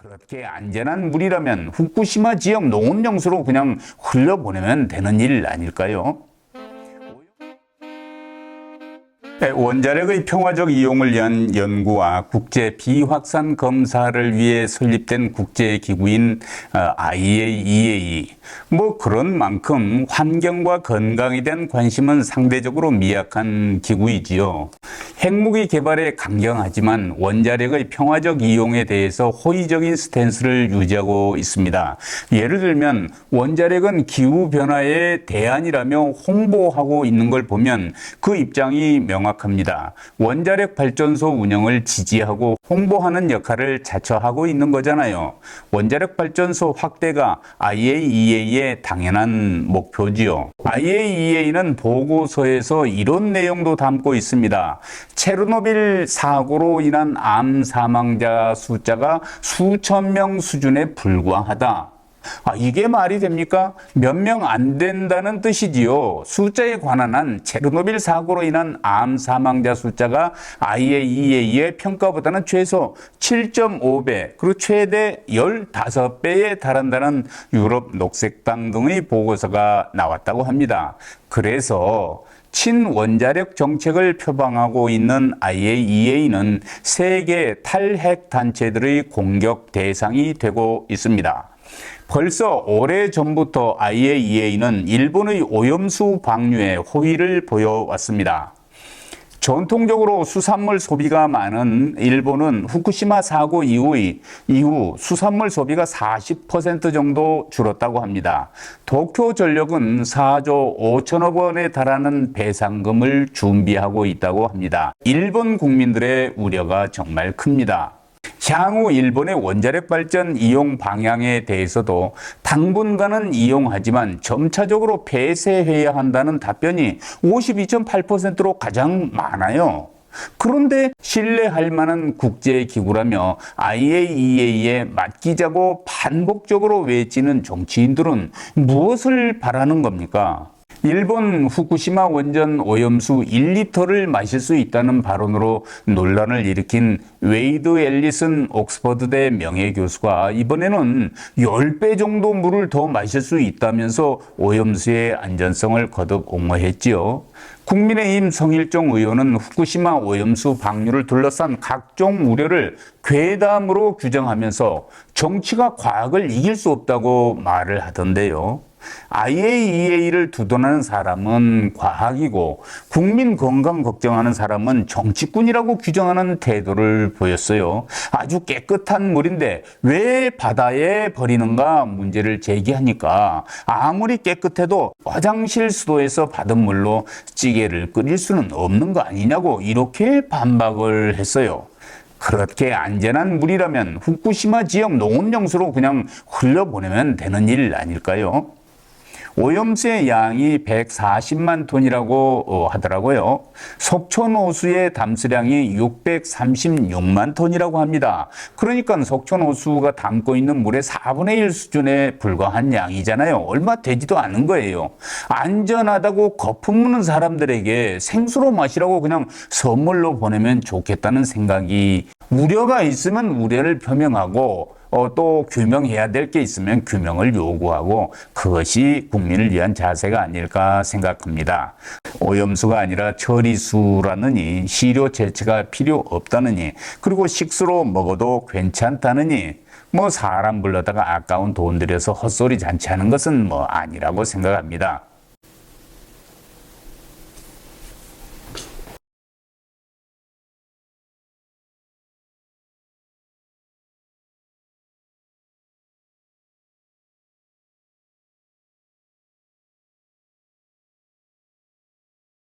그렇게 안전한 물이라면 후쿠시마 지역 농업용수로 그냥 흘려보내면 되는 일 아닐까요? 네, 원자력의 평화적 이용을 위한 연구와 국제 비확산 검사를 위해 설립된 국제 기구인 어, IAEA. 뭐 그런 만큼 환경과 건강에 대한 관심은 상대적으로 미약한 기구이지요. 핵무기 개발에 강경하지만 원자력의 평화적 이용에 대해서 호의적인 스탠스를 유지하고 있습니다. 예를 들면 원자력은 기후 변화의 대안이라며 홍보하고 있는 걸 보면 그 입장이 명확합니다. 원자력 발전소 운영을 지지하고 홍보하는 역할을 자처하고 있는 거잖아요. 원자력 발전소 확대가 IAEA의 당연한 목표지요. IAEA는 보고서에서 이런 내용도 담고 있습니다. 체르노빌 사고로 인한 암 사망자 숫자가 수천 명 수준에 불과하다. 아, 이게 말이 됩니까? 몇 명 안 된다는 뜻이지요. 숫자에 관한 한 체르노빌 사고로 인한 암 사망자 숫자가 IAEA의 평가보다는 최소 7.5배, 그리고 최대 15배에 달한다는 유럽 녹색당 등의 보고서가 나왔다고 합니다. 그래서 친원자력 정책을 표방하고 있는 IAEA는 세계 탈핵 단체들의 공격 대상이 되고 있습니다. 벌써 오래 전부터 IAEA는 일본의 오염수 방류에 호의를 보여왔습니다. 전통적으로 수산물 소비가 많은 일본은 후쿠시마 사고 이후의 이후 수산물 소비가 40% 정도 줄었다고 합니다. 도쿄 전력은 4조 5천억 원에 달하는 배상금을 준비하고 있다고 합니다. 일본 국민들의 우려가 정말 큽니다. 향후 일본의 원자력 발전 이용 방향에 대해서도 당분간은 이용하지만 점차적으로 폐쇄해야 한다는 답변이 52.8%로 가장 많아요. 그런데 신뢰할 만한 국제기구라며 IAEA에 맡기자고 반복적으로 외치는 정치인들은 무엇을 바라는 겁니까? 일본 후쿠시마 원전 오염수 1리터를 마실 수 있다는 발언으로 논란을 일으킨 웨이드 앨리슨 옥스퍼드대 명예교수가 이번에는 10배 정도 물을 더 마실 수 있다면서 오염수의 안전성을 거듭 옹호했지요. 국민의힘 성일종 의원은 후쿠시마 오염수 방류를 둘러싼 각종 우려를 괴담으로 규정하면서 정치가 과학을 이길 수 없다고 말을 하던데요. IAEA를 두둔하는 사람은 과학이고 국민 건강 걱정하는 사람은 정치꾼이라고 규정하는 태도를 보였어요. 아주 깨끗한 물인데 왜 바다에 버리는가 문제를 제기하니까 아무리 깨끗해도 화장실 수도에서 받은 물로 찌개를 끓일 수는 없는 거 아니냐고 이렇게 반박을 했어요. 그렇게 안전한 물이라면 후쿠시마 지역 농업용수로 그냥 흘려보내면 되는 일 아닐까요? 오염수의 양이 140만 톤이라고 어, 하더라고요. 속초노수의 담수량이 636만 톤이라고 합니다. 그러니까 속초노수가 담고 있는 물의 4분의 1 수준에 불과한 양이잖아요. 얼마 되지도 않은 거예요. 안전하다고 거품 무는 사람들에게 생수로 마시라고 그냥 선물로 보내면 좋겠다는 생각이 우려가 있으면 우려를 표명하고 어, 또 규명해야 될 게 있으면 규명을 요구하고 그것이 국민을 위한 자세가 아닐까 생각합니다. 오염수가 아니라 처리수라느니 시료 채취가 필요 없다느니 그리고 식수로 먹어도 괜찮다느니 뭐 사람 불러다가 아까운 돈 들여서 헛소리 잔치하는 것은 뭐 아니라고 생각합니다.